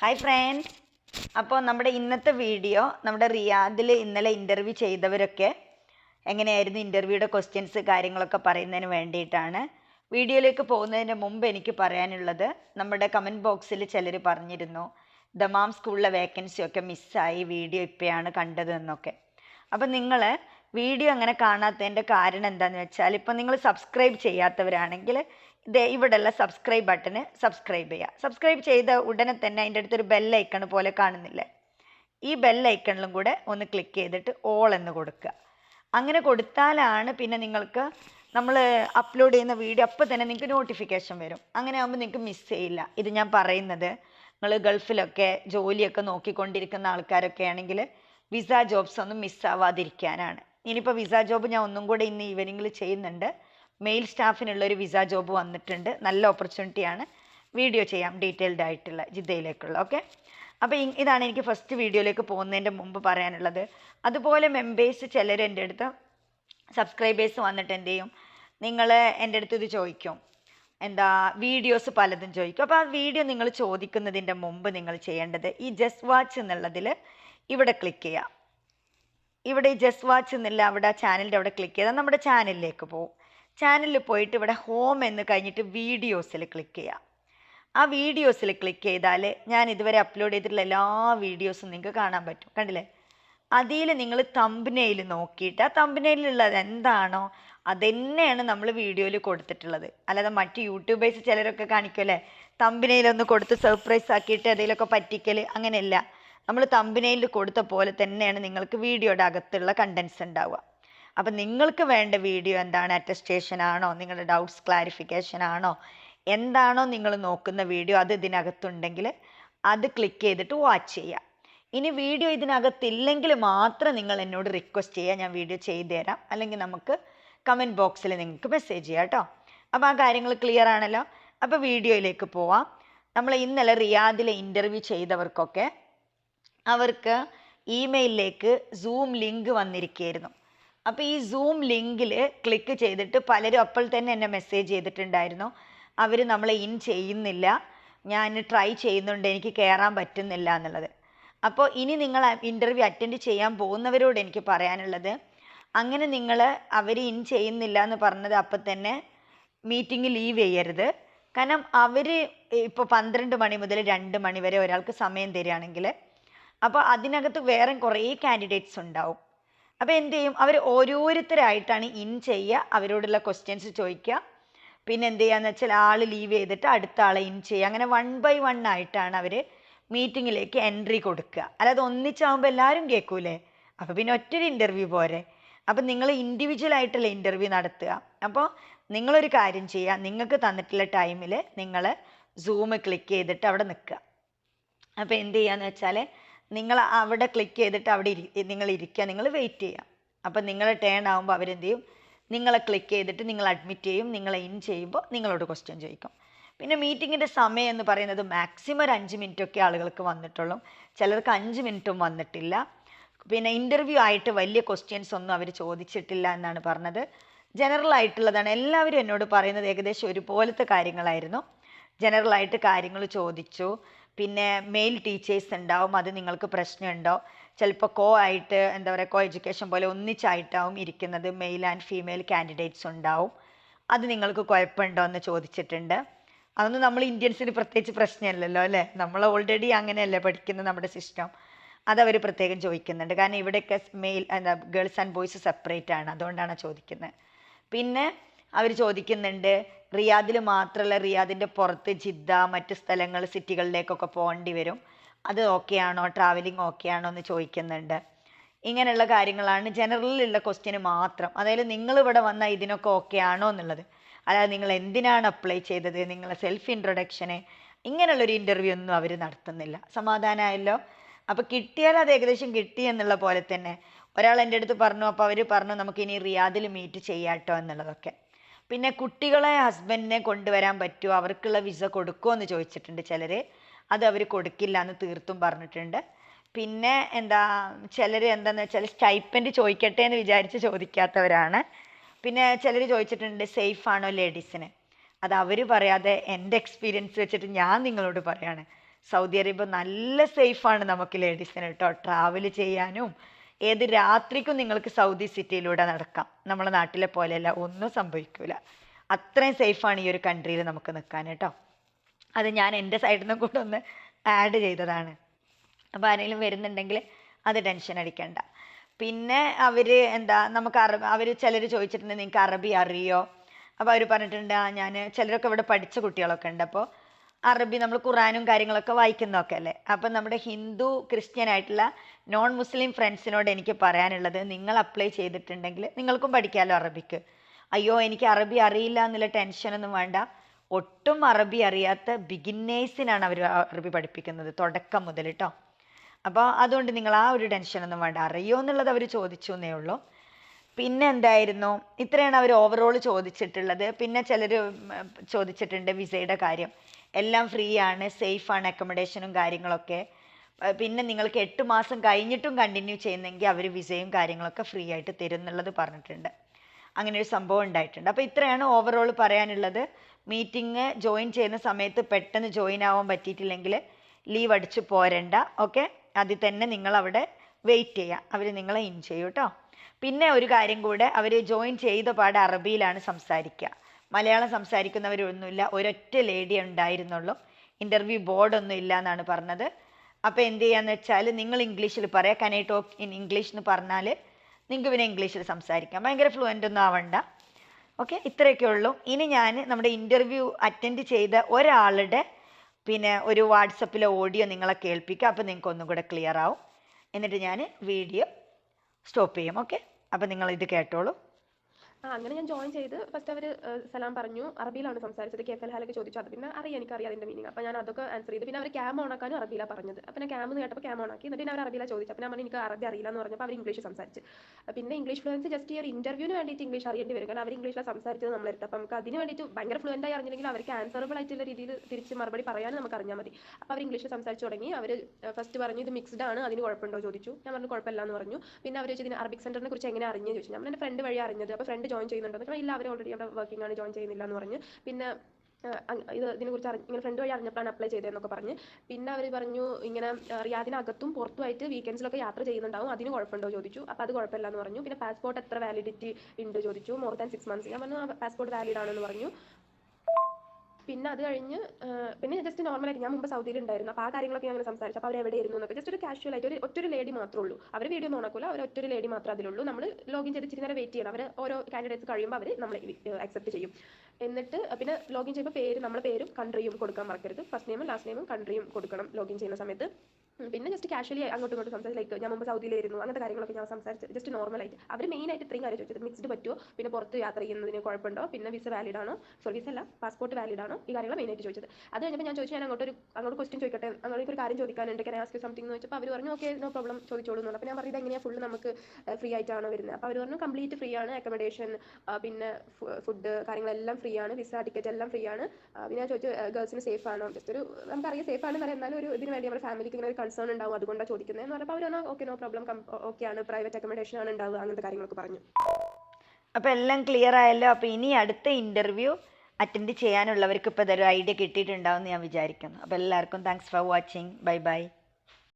Hi friends അപ്പോൾ നമ്മുടെ ഇന്നത്തെ വീഡിയോ നമ്മുടെ റിയാദിൽ ഇന്നലെ ഇന്റർവ്യൂ ചെയ്തവരൊക്കെ എങ്ങനെയായിരുന്നു ഇന്റർവ്യൂയുടെ ക്വസ്റ്റ്യൻസ് കാര്യങ്ങളൊക്കെ പറയുന്നതിന് വേണ്ടിയിട്ടാണ്. വീഡിയോയിലേക്ക് പോകുന്നതിന് മുമ്പ് എനിക്ക് പറയാനുള്ളത് നമ്മുടെ കമന്റ് ബോക്സിൽ ചിലർ പറഞ്ഞിരുന്നു ദമാം സ്കൂളിലെ വേക്കൻസി ഒക്കെ മിസ്സായി വീഡിയോ ഇപ്പോഴാണ് കണ്ടതെന്നൊക്കെ അപ്പോൾ അപ്പം നിങ്ങൾ വീഡിയോ അങ്ങനെ കാണാത്തതിന്റെ കാരണം എന്താണെന്ന് വെച്ചാൽ ഇപ്പം നിങ്ങൾ സബ്സ്ക്രൈബ് ചെയ്യാത്തവരാണെങ്കിൽ ഇവിടെയുള്ള സബ്സ്ക്രൈബ് ബട്ടണ് സബ്സ്ക്രൈബ് ചെയ്യുക സബ്സ്ക്രൈബ് ചെയ്ത ഉടനെ തന്നെ അതിന്റെ അടുത്തൊരു ഐക്കൺ പോലെ കാണുന്നില്ലേ? ഈ ബെൽ ഐക്കണിലും കൂടെ ഒന്ന് ക്ലിക്ക് ചെയ്തിട്ട് ഓൾ എന്ന് കൊടുക്കുക. അങ്ങനെ കൊടുത്താലാണ് പിന്നെ നിങ്ങൾക്ക് നമ്മൾ അപ്ലോഡ് ചെയ്യുന്ന വീഡിയോ അപ്പോൾ തന്നെ നിങ്ങൾക്ക് നോട്ടിഫിക്കേഷൻ വരും. അങ്ങനെ ആകുമ്പോൾ നിങ്ങൾക്ക് മിസ് ചെയ്യില്ല. ഇത് ഞാൻ പറയുന്നത് നിങ്ങൾ ഗൾഫിലൊക്കെ ജോലിയൊക്കെ നോക്കിക്കൊണ്ടിരിക്കുന്ന ആൾക്കാരൊക്കെ ആണെങ്കിൽ വിസ ജോബ്സ് ഒന്നും മിസ്സാവാതിരിക്കാനാണ് ഇനിയിപ്പോൾ വിസ ജോബ് ഞാൻ ഒന്നും കൂടെ ഇന്ന് ഈവനിങ്ങിൽ ചെയ്യുന്നുണ്ട്. മെയിൽ സ്റ്റാഫിനുള്ള ഒരു വിസ ജോബ് വന്നിട്ടുണ്ട്. നല്ല ഓപ്പർച്യൂണിറ്റിയാണ് വീഡിയോ ചെയ്യാം ഡീറ്റെയിൽഡ് ആയിട്ടുള്ള ജിദ്ദയിലേക്കുള്ള ഓക്കെ അപ്പോൾ ഇതാണ് എനിക്ക് ഫസ്റ്റ് വീഡിയോയിലേക്ക് പോകുന്നതിന്റെ മുമ്പ് പറയാനുള്ളത്. അതുപോലെ മെമ്പേഴ്സ് ചിലർ എന്റെ അടുത്ത് സബ്സ്ക്രൈബേഴ്സ് വന്നിട്ട് എന്ത് ചെയ്യും? നിങ്ങൾ എന്റെ അടുത്ത് ഇത് ചോദിക്കും. എന്താ വീഡിയോസ് പലതും ചോദിക്കും. അപ്പോൾ ആ വീഡിയോ നിങ്ങൾ ചോദിക്കുന്നതിന്റെ മുമ്പ് നിങ്ങൾ ചെയ്യേണ്ടത് ഈ ജസ്റ്റ് വാച്ച് എന്നുള്ളതിൽ ഇവിടെ ക്ലിക്ക് ചെയ്യുക ഇവിടെ ഈ ജസ്റ്റ് വാച്ച് എന്നില്ല അവിടെ ആ ചാനലിന്റെ അവിടെ ക്ലിക്ക് ചെയ്താൽ നമ്മുടെ ചാനലിലേക്ക് പോകും. ചാനലിൽ പോയിട്ട് ഇവിടെ ഹോം എന്ന് കഴിഞ്ഞിട്ട് വീഡിയോസിൽ ക്ലിക്ക് ചെയ്യാം. ആ വീഡിയോസിൽ ക്ലിക്ക് ചെയ്താൽ ഞാൻ ഇതുവരെ അപ്ലോഡ് ചെയ്തിട്ടുള്ള എല്ലാ വീഡിയോസും നിങ്ങൾക്ക് കാണാൻ പറ്റും. കണ്ടില്ലേ? അതിൽ നിങ്ങൾ തമ്പനയിൽ നോക്കിയിട്ട് ആ തമ്പനയിലുള്ളത് എന്താണോ അതുതന്നെയാണ് നമ്മൾ വീഡിയോയിൽ കൊടുത്തിട്ടുള്ളത്. അല്ലാതെ മറ്റ് യൂട്യൂബേഴ്സ് ചിലരൊക്കെ കാണിക്കുമല്ലേ തമ്പനയിലൊന്ന് കൊടുത്ത് സർപ്രൈസ് ആക്കിയിട്ട് അതിലൊക്കെ പറ്റിക്കൽ അങ്ങനെയല്ല. നമ്മൾ തമ്പനയിൽ കൊടുത്ത പോലെ തന്നെയാണ് നിങ്ങൾക്ക് വീഡിയോയുടെ അകത്തുള്ള കണ്ടൻസ് ഉണ്ടാവുക. അപ്പം നിങ്ങൾക്ക് വേണ്ട വീഡിയോ എന്താണ്? അറ്റസ്റ്റേഷൻ ആണോ? നിങ്ങളുടെ ഡൗട്ട്സ് ക്ലാരിഫിക്കേഷൻ ആണോ? എന്താണോ നിങ്ങൾ നോക്കുന്ന വീഡിയോ അത് ഇതിനകത്തുണ്ടെങ്കിൽ അത് ക്ലിക്ക് ചെയ്തിട്ട് വാച്ച് ചെയ്യുക ഇനി വീഡിയോ ഇതിനകത്തില്ലെങ്കിൽ മാത്രം നിങ്ങൾ എന്നോട് റിക്വസ്റ്റ് ചെയ്യുക ഞാൻ വീഡിയോ ചെയ്തു തരാം. അല്ലെങ്കിൽ നമുക്ക് കമന്റ് ബോക്സിൽ നിങ്ങൾക്ക് മെസ്സേജ് ചെയ്യാം കേട്ടോ. അപ്പോൾ ആ കാര്യങ്ങൾ ക്ലിയർ ആണല്ലോ? അപ്പോൾ വീഡിയോയിലേക്ക് പോവാം. നമ്മൾ ഇന്നലെ റിയാദിലെ ഇന്റർവ്യൂ ചെയ്തവർക്കൊക്കെ അവർക്ക് ഇമെയിലിലേക്ക് സൂം ലിങ്ക് വന്നിരിക്കുകയായിരുന്നു. അപ്പോൾ ഈ സൂം ലിങ്കിൽ ക്ലിക്ക് ചെയ്തിട്ട് പലരും അപ്പോൾ തന്നെ എന്നെ മെസ്സേജ് ചെയ്തിട്ടുണ്ടായിരുന്നു. അവർ നമ്മളെ ഇൻ ചെയ്യുന്നില്ല. ഞാൻ ട്രൈ ചെയ്യുന്നുണ്ട് എനിക്ക് കയറാൻ പറ്റുന്നില്ല എന്നുള്ളത്. അപ്പോൾ ഇനി നിങ്ങൾ ഇന്റർവ്യൂ അറ്റൻഡ് ചെയ്യാൻ പോകുന്നവരോട് എനിക്ക് പറയാനുള്ളത് അങ്ങനെ നിങ്ങൾ അവർ ഇൻ ചെയ്യുന്നില്ല എന്ന് പറഞ്ഞത് അപ്പം തന്നെ മീറ്റിംഗ് ലീവ് ചെയ്യരുത്. കാരണം അവർ ഇപ്പോൾ പന്ത്രണ്ട് മണി മുതൽ രണ്ട് മണി വരെ ഒരാൾക്ക് സമയം തരികയാണെങ്കിൽ അപ്പോൾ അതിനകത്ത് വേറെ കുറേ കാൻഡിഡേറ്റ്സ് ഉണ്ടാവും. അപ്പോൾ എന്ത് ചെയ്യും? അവർ ഓരോരുത്തരായിട്ടാണ് ഇൻ ചെയ്യുക അവരോടുള്ള ക്വസ്റ്റ്യൻസ് ചോദിക്കുക പിന്നെ എന്ത് ചെയ്യാന്ന് വെച്ചാൽ ആൾ ലീവ് ചെയ്തിട്ട് അടുത്ത ആളെ ഇൻ ചെയ്യുക അങ്ങനെ വൺ ബൈ വൺ ആയിട്ടാണ് അവർ മീറ്റിങ്ങിലേക്ക് എൻട്രി കൊടുക്കുക. അല്ലാതെ ഒന്നിച്ചാകുമ്പോൾ എല്ലാവരും കേൾക്കൂലേ അപ്പോൾ പിന്നെ ഒറ്റൊരു ഇന്റർവ്യൂ പോരെ. അപ്പം നിങ്ങൾ ഇൻഡിവിജ്വൽ ആയിട്ടുള്ള ഇന്റർവ്യൂ നടത്തുക. അപ്പോൾ നിങ്ങളൊരു കാര്യം ചെയ്യുക നിങ്ങൾക്ക് തന്നിട്ടുള്ള ടൈമിൽ നിങ്ങൾ സൂം ക്ലിക്ക് ചെയ്തിട്ട് അവിടെ നിൽക്കുക. അപ്പോൾ എന്ത് ചെയ്യാന്ന് വെച്ചാൽ നിങ്ങൾ അവിടെ ക്ലിക്ക് ചെയ്തിട്ട് അവിടെ ഇരി നിങ്ങൾ ഇരിക്കുക. നിങ്ങൾ വെയിറ്റ് ചെയ്യുക. അപ്പം നിങ്ങൾ ടേൺ ആകുമ്പോൾ അവരെന്ത് ചെയ്യും? നിങ്ങളെ ക്ലിക്ക് ചെയ്തിട്ട് നിങ്ങൾ അഡ്മിറ്റ് ചെയ്യും. നിങ്ങളെ ഇൻ ചെയ്യുമ്പോൾ നിങ്ങളോട് ക്വസ്റ്റ്യൻ ചോദിക്കും. പിന്നെ മീറ്റിങ്ങിന്റെ സമയം എന്ന് പറയുന്നത് മാക്സിമം ഒരു അഞ്ച് മിനിറ്റൊക്കെ ആളുകൾക്ക് വന്നിട്ടുള്ളൂ. ചിലർക്ക് അഞ്ച് മിനിറ്റും വന്നിട്ടില്ല. പിന്നെ ഇന്റർവ്യൂ ആയിട്ട് വലിയ ക്വസ്റ്റ്യൻസ് ഒന്നും അവർ ചോദിച്ചിട്ടില്ല എന്നാണ് പറഞ്ഞത്. ജനറൽ ആയിട്ടുള്ളതാണ്. എല്ലാവരും എന്നോട് പറയുന്നത് ഏകദേശം ഒരുപോലത്തെ കാര്യങ്ങളായിരുന്നു. ജനറൽ ആയിട്ട് കാര്യങ്ങൾ ചോദിച്ചു. പിന്നെ മെയിൽ ടീച്ചേഴ്സ് ഉണ്ടാവും അത് നിങ്ങൾക്ക് പ്രശ്നമുണ്ടോ? ചിലപ്പോൾ കോ ആയിട്ട് എന്താ പറയുക കോ എഡ്യൂക്കേഷൻ പോലെ ഒന്നിച്ചായിട്ടാവും ഇരിക്കുന്നത് മെയിൽ ആൻഡ് ഫീമെയിൽ കാൻഡിഡേറ്റ്സ് ഉണ്ടാവും. അത് നിങ്ങൾക്ക് കുഴപ്പമുണ്ടോ എന്ന് ചോദിച്ചിട്ടുണ്ട്. അതൊന്നും നമ്മൾ ഇന്ത്യൻസിന് പ്രത്യേകിച്ച് പ്രശ്നമല്ലല്ലോ അല്ലേ? നമ്മൾ ഓൾറെഡി അങ്ങനെയല്ലേ പഠിക്കുന്നത് നമ്മുടെ സിസ്റ്റം അതവർ പ്രത്യേകം ചോദിക്കുന്നുണ്ട്. കാരണം ഇവിടെയൊക്കെ മെയിൽ എന്താ ഗേൾസ് ആൻഡ് ബോയ്സ് സെപ്പറേറ്റ് ആണ്. അതുകൊണ്ടാണ് ചോദിക്കുന്നത്. പിന്നെ അവർ ചോദിക്കുന്നുണ്ട് റിയാദിൽ മാത്രമല്ല റിയാദിന്റെ പുറത്ത് ജിദ്ദ മറ്റ് സ്ഥലങ്ങൾ സിറ്റികളിലേക്കൊക്കെ പോകേണ്ടി വരും. അത് ഓക്കെ ആണോ ട്രാവലിംഗ് ഓക്കെ ആണോ എന്ന് ചോദിക്കുന്നുണ്ട്. ഇങ്ങനെയുള്ള കാര്യങ്ങളാണ് ജനറലിലുള്ള ക്വസ്റ്റ്യന് മാത്രം. അതായത് നിങ്ങൾ ഇവിടെ വന്നാൽ ഇതിനൊക്കെ ഓക്കെ ആണോ എന്നുള്ളത്. അതായത് നിങ്ങൾ എന്തിനാണ് അപ്ലൈ ചെയ്തത്? നിങ്ങളെ സെൽഫ് ഇൻട്രൊഡക്ഷന് ഇങ്ങനെയുള്ളൊരു ഇന്റർവ്യൂ ഒന്നും അവർ നടത്തുന്നില്ല. സമാധാനമായല്ലോ? അപ്പോൾ കിട്ടിയാൽ അത് ഏകദേശം കിട്ടി എന്നുള്ള പോലെ തന്നെ. ഒരാൾ എന്റെ അടുത്ത് പറഞ്ഞു അപ്പോൾ അവർ പറഞ്ഞു നമുക്ക് ഇനി റിയാദിൽ മീറ്റ് ചെയ്യാട്ടോ എന്നുള്ളതൊക്കെ. പിന്നെ കുട്ടികളെ ഹസ്ബൻഡിനെ കൊണ്ടുവരാൻ പറ്റുമോ? അവർക്കുള്ള വിസ കൊടുക്കുമോ എന്ന് ചോദിച്ചിട്ടുണ്ട് ചിലർ അത് അവർ കൊടുക്കില്ല എന്ന് തീർത്തും പറഞ്ഞിട്ടുണ്ട്. പിന്നെ എന്താ ചിലർ എന്താണെന്ന് വെച്ചാൽ സ്റ്റൈപ്പൻഡ് ചോദിക്കട്ടെ എന്ന് വിചാരിച്ച് ചോദിക്കാത്തവരാണ്. പിന്നെ ചിലർ ചോദിച്ചിട്ടുണ്ട് സേഫ് ആണോ ലേഡീസിന് അത് അവർ പറയാതെ എന്റെ എക്സ്പീരിയൻസ് വെച്ചിട്ട് ഞാൻ നിങ്ങളോട് പറയാണ്. സൗദി അറേബ്യ നല്ല സേഫാണ് നമുക്ക് ലേഡീസിന് കേട്ടോ ട്രാവൽ ചെയ്യാനും ഏത് രാത്രിക്കും നിങ്ങൾക്ക് സൗദി സിറ്റിയിലൂടെ നടക്കാം. നമ്മളെ നാട്ടിലെ പോലെയല്ല ഒന്നും സംഭവിക്കില്ല അത്രയും സേഫാണ് ഈ ഒരു കൺട്രിയിൽ നമുക്ക് നിൽക്കാൻ കേട്ടോ. അത് ഞാൻ എന്റെ സൈഡിൽ നിന്നും കൂടെ ഒന്ന് ആഡ് ചെയ്തതാണ്. അപ്പോൾ ആരെങ്കിലും വരുന്നുണ്ടെങ്കിൽ അത് ടെൻഷൻ അടിക്കണ്ട. പിന്നെ അവർ എന്താ നമുക്ക് അറബി അവർ ചിലർ ചോദിച്ചിട്ടുണ്ട് നിങ്ങൾക്ക് അറബി അറിയോ? അപ്പോൾ അവർ പറഞ്ഞിട്ടുണ്ട് ഞാൻ ചിലരൊക്കെ ഇവിടെ പഠിച്ച കുട്ടികളൊക്കെ ഉണ്ട്. അപ്പോൾ അറബി നമ്മൾ ഖുറാനും കാര്യങ്ങളൊക്കെ വായിക്കുന്നതൊക്കെ അല്ലേ? അപ്പം നമ്മുടെ ഹിന്ദു ക്രിസ്ത്യൻ ആയിട്ടുള്ള നോൺ മുസ്ലിം ഫ്രണ്ട്സിനോട് എനിക്ക് പറയാനുള്ളത് നിങ്ങൾ അപ്ലൈ ചെയ്തിട്ടുണ്ടെങ്കിൽ നിങ്ങൾക്കും പഠിക്കാമല്ലോ അറബിക്ക്. അയ്യോ എനിക്ക് അറബി അറിയില്ല എന്നുള്ള ടെൻഷനൊന്നും വേണ്ട. ഒട്ടും അറബി അറിയാത്ത ബിഗിന്നേഴ്സിനാണ് അവർ അറബി പഠിപ്പിക്കുന്നത് തുടക്കം മുതൽ കേട്ടോ അപ്പോൾ അതുകൊണ്ട് നിങ്ങൾ ആ ഒരു ടെൻഷനൊന്നും വേണ്ട. അറിയോ എന്നുള്ളത് അവർ ചോദിച്ചു എന്നേ ഉള്ളൂ. പിന്നെ എന്തായിരുന്നു? ഇത്രയാണ് അവർ ഓവറോൾ ചോദിച്ചിട്ടുള്ളത്. പിന്നെ ചിലർ ചോദിച്ചിട്ടുണ്ട് വിസയുടെ കാര്യം. എല്ലാം ഫ്രീ ആണ് സേഫ് ആണ് അക്കോമഡേഷനും കാര്യങ്ങളൊക്കെ. പിന്നെ നിങ്ങൾക്ക് എട്ട് മാസം കഴിഞ്ഞിട്ടും കണ്ടിന്യൂ ചെയ്യുന്നെങ്കിൽ അവർ വിസയും കാര്യങ്ങളൊക്കെ ഫ്രീ ആയിട്ട് തരും എന്നുള്ളത് പറഞ്ഞിട്ടുണ്ട്. അങ്ങനെ ഒരു സംഭവം ഉണ്ടായിട്ടുണ്ട്. അപ്പോൾ ഇത്രയാണ് ഓവറോൾ പറയാനുള്ളത്. മീറ്റിംഗ് ജോയിൻ ചെയ്യുന്ന സമയത്ത് പെട്ടെന്ന് ജോയിൻ ആവാൻ പറ്റിയിട്ടില്ലെങ്കിൽ ലീവ് അടിച്ച് പോരണ്ട. ഓക്കെ അതിൽ തന്നെ നിങ്ങൾ അവിടെ വെയിറ്റ് ചെയ്യുക. അവർ നിങ്ങളെ ഇൻ ചെയ്യും കേട്ടോ പിന്നെ ഒരു കാര്യം കൂടെ അവർ ജോയിൻ ചെയ്ത പാട് അറബിയിലാണ് സംസാരിക്കുക. മലയാളം സംസാരിക്കുന്നവരൊന്നുമില്ല. ഒരൊറ്റ ലേഡി ഉണ്ടായിരുന്നുള്ളൂ. ഇന്റർവ്യൂ ബോർഡൊന്നും ഇല്ല എന്നാണ് പറഞ്ഞത്. അപ്പോൾ എന്ത് ചെയ്യാന്ന് വെച്ചാൽ നിങ്ങൾ ഇംഗ്ലീഷിൽ പറയാം. കൻ ടോക്ക് ഇൻ ഇംഗ്ലീഷ് എന്ന് പറഞ്ഞാൽ നിങ്ങൾക്ക് പിന്നെ ഇംഗ്ലീഷിൽ സംസാരിക്കാം. ഭയങ്കര ഫ്ലുവന്റ് ഒന്നും ആവണ്ട. ഓക്കെ ഇത്രയൊക്കെ ഉള്ളൂ. ഇനി ഞാൻ നമ്മുടെ ഇന്റർവ്യൂ അറ്റൻഡ് ചെയ്ത ഒരാളുടെ പിന്നെ ഒരു വാട്സപ്പിലെ ഓഡിയോ നിങ്ങളെ കേൾപ്പിക്കുക അപ്പോൾ നിങ്ങൾക്ക് ഒന്നും കൂടെ ക്ലിയർ ആവും. എന്നിട്ട് ഞാൻ വീഡിയോ സ്റ്റോപ്പ് ചെയ്യും. ഓക്കെ അപ്പോൾ നിങ്ങൾ ഇത് കേട്ടോളൂ. ആ അങ്ങനെ ഞാൻ ജോയിൻ ചെയ്ത് ഫസ്റ്റ് അവർ സലാം പറഞ്ഞു. അറബിയിലാണ് സംസാരിച്ചത്. കെ എഫ് എൽ ചോദിച്ചു. അത് പിന്നെ അറിയാം എനിക്കറിയാം അതിന്റെ മീനിങ് അപ്പോൾ ഞാൻ അതൊക്കെ ആൻസർ ചെയ്തു. പിന്നെ അവർ ക്യാം ഓൺ ആക്കാനും അറബിയിലാണ് പറഞ്ഞത്. അപ്പോൾ ഞാൻ ക്യാം കേട്ടപ്പോൾ ക്യാം ഓണാക്കി എന്നിട്ട് പിന്നെ അവർ അറബിയിലാണ് ചോദിച്ചു അപ്പോൾ ഞാൻ എനിക്ക് അറബി അറിയില്ല എന്ന് പറഞ്ഞപ്പോൾ അവർ ഇംഗ്ലീഷ് സംസാരിച്ച്. പിന്നെ ഇംഗ്ലീഷ് ഫ്ലുവൻസ് ജസ്റ്റ് ഈ ഒരു ഇന്റർവ്യൂവിന് വേണ്ടിയിട്ട് ഇംഗ്ലീഷ് അറിയേണ്ടി വരും. കാരണം അവർ ഇംഗ്ലീഷിലാണ് സംസാരിച്ചത് നമ്മളെടുത്ത് അപ്പോൾ നമുക്ക് അതിന് വേണ്ടിയിട്ട് ഭയങ്കര ഫ്ലുവന്റ് ആയി അറിഞ്ഞില്ലെങ്കിൽ അവർക്ക് ആൻസറബിൾ ആയിട്ടുള്ള രീതിയിൽ തിരിച്ച് മറുപടി പറയാനും നമുക്ക് അറിഞ്ഞാൽ മതി. അപ്പോൾ അവർ ഇംഗ്ലീഷ് സംസാരിച്ച് തുടങ്ങി. അവർ ഫസ്റ്റ് പറഞ്ഞു ഇത് മിക്സ്ഡ് ആണ്. അതിന് കുഴപ്പമുണ്ടോ? ചോദിച്ചു. ഞാൻ പറഞ്ഞു കുഴപ്പമില്ല എന്ന് പറഞ്ഞു. പിന്നെ അവർ ചോദിച്ചു ഇതിന് അറബിക് സെന്ററിനെ കുറിച്ച് എങ്ങനെ അറിഞ്ഞു ചോദിച്ചു. ഞാൻ എന്റെ ഫ്രണ്ട് വഴി അറിഞ്ഞത്. അപ്പോൾ ഫ്രണ്ട് ജോയിൻ ചെയ്യുന്നുണ്ടോ എന്ന് ഇല്ല അവർ ഓൾറെഡി അവിടെ വർക്കിംഗ് ആണ് ജോയിൻ ചെയ്യുന്നില്ല എന്ന് പറഞ്ഞു. പിന്നെ ഇത് ഇതിനെ ഇത് ഇതിനെക്കുറിച്ച് അറി ഇങ്ങനെ ഫ്രണ്ട് വഴി അറിഞ്ഞപ്പോഴാണ് അപ്ലൈ ചെയ്തതെന്നൊക്കെ പറഞ്ഞ്. പിന്നെ അവർ പറഞ്ഞു ഇങ്ങനെ റിയാദിനകത്തും പുറത്തുമായിട്ട് വീക്കെൻഡ്സിലൊക്കെ യാത്ര ചെയ്യുന്നുണ്ടാവും. അതിന് കുഴപ്പമുണ്ടോ ചോദിച്ചു. അപ്പോൾ അത് കുഴപ്പമില്ല എന്ന് പറഞ്ഞു. പിന്നെ പാസ്പോർട്ട് എത്ര വാലിഡിറ്റി ഉണ്ട് ചോദിച്ചു. മോർ ദാൻ സിക്സ് മന്ത്സ് ഞാൻ പറഞ്ഞു പാസ്പോർട്ട് വാലിഡ് ആണെന്ന് പറഞ്ഞു. പിന്നെ അത് കഴിഞ്ഞ് പിന്നെ ജസ്റ്റ് നോർമലായിട്ട് ഞാൻ മുമ്പ് സൗദിയിൽ ഉണ്ടായിരുന്നു അപ്പോൾ ആ കാര്യങ്ങളൊക്കെ ഞാൻ സംസാരിച്ചു. അപ്പോൾ അവർ എവിടെയായിരുന്നു എന്നൊക്കെ. ജസ്റ്റ് ഒരു കാഷ്വൽ ആയിട്ട് ഒരു ഒറ്റൊരു ലേഡി മാത്രമേ ഉള്ളൂ. അവർ വീഡിയോ ഒന്നും നടക്കില്ല അവർ ഒറ്റൊരു ലേഡി മാത്രമേ അതിലുള്ളൂ. നമ്മൾ ലോഗിൻ ചെയ്ത് ഇച്ചിരി നേരം വെയിറ്റ് ചെയ്യണം. അവർ ഓരോ കാൻഡിഡേറ്റ്സ് കഴിയുമ്പോൾ അവർ നമ്മളെ അക്സെപ്റ്റ് ചെയ്യും. എന്നിട്ട് പിന്നെ ലോഗിൻ ചെയ്യുമ്പോൾ പേര് നമ്മുടെ പേരും കൺട്രിയും കൊടുക്കാൻ മറക്കരുത്. ഫസ്റ്റ് നെയിമും ലാസ്റ്റ് നെയിമും കൺട്രിയും കൊടുക്കണം ലോഗിൻ ചെയ്യുന്ന സമയത്ത്. പിന്നെ ജസ്റ്റ് കാഷ്വലി അങ്ങോട്ടും ഇങ്ങോട്ടും സംസാരിച്ച് ലൈക്ക് ഞാൻ മുമ്പ് സൗദിയിലായിരുന്നു അങ്ങനത്തെ കാര്യങ്ങളൊക്കെ ഞാൻ സംസാരിച്ച് ജസ്റ്റ് നോർമൽ നോർമലായിട്ട് അവർ മെയിനായിട്ട് ഇത്രയും കാര്യം ചോദിച്ചത് മിക്സ്ഡ് പറ്റുമോ പിന്നെ പുറത്ത് യാത്ര ചെയ്യുന്നതിന് കുഴപ്പമുണ്ടോ? പിന്നെ വിസ വാലിഡ് ആണോ? സോറി വിസ അല്ല പാസ്പോർട്ട് വാലിഡ് ആണോ? ഈ കാര്യങ്ങൾ മെയിനായിട്ട് ചോദിച്ചത്. അത് കഴിഞ്ഞപ്പോൾ ഞാൻ ചോദിച്ചു ഞാൻ അങ്ങോട്ട് ഒരു അങ്ങോട്ട് ക്വസ്റ്റ്യൻ ചോദിക്കട്ടെ? അങ്ങോട്ട് ഒരു കാര്യം ചോദിക്കാനുണ്ട്. കൻ ആസ്ക് സംതിങ് എന്ന് വെച്ചപ്പോൾ അവർ പറഞ്ഞു ഓക്കെ നോ പ്രോബ്ലം ചോദിച്ചോളൂ എന്ന് അപ്പോൾ ഞാൻ പറഞ്ഞത് എങ്ങനെയാണ് ഫുൾ നമുക്ക് ഫ്രീ ആയിട്ടാണ് വരുന്നത്? അപ്പോൾ അവർ പറഞ്ഞു കംപ്ലീറ്റ് ഫ്രീ ആണ്. അക്കോമഡേഷൻ പിന്നെ ഫുഡ് കാര്യങ്ങളെല്ലാം ഫ്രീ ആണ് വിസ ടിക്കറ്റ് എല്ലാം ഫ്രീ ആണ് പിന്നെ ചോദിച്ചു ഗേൾസിന് സേഫ് ആണോ? ജസ്റ്റ് ഒരു നമുക്കറിയാം സേഫ് ആണെന്ന് പറയാം. എന്നാലും ഒരു ഇതിന് വേണ്ടി നമ്മുടെ ഫാമിലിക്ക് ഇങ്ങനെ ഒരു കൺസേൺ ഉണ്ടാവും. അതുകൊണ്ടാണ് ചോദിക്കുന്നത് എന്ന് പറഞ്ഞപ്പോൾ പറഞ്ഞു ഓക്കെ നോ പ്രോബ്ലം ഓക്കെ ആണ്. പ്രൈവറ്റ് അക്കോമഡേഷൻ ആണ് ഉണ്ടാവുക അങ്ങനത്തെ കാര്യങ്ങളൊക്കെ പറഞ്ഞു. അപ്പോൾ എല്ലാം ക്ലിയർ ആയല്ലോ. അപ്പോൾ ഇനി അടുത്ത ഇന്റർവ്യൂ അറ്റൻഡ് ചെയ്യാനുള്ളവർക്ക് ഇപ്പോൾ ഇതൊരു ഐഡിയ കിട്ടിയിട്ടുണ്ടാവും എന്ന് ഞാൻ വിചാരിക്കുന്നു. അപ്പോൾ എല്ലാവർക്കും thanks for watching bye bye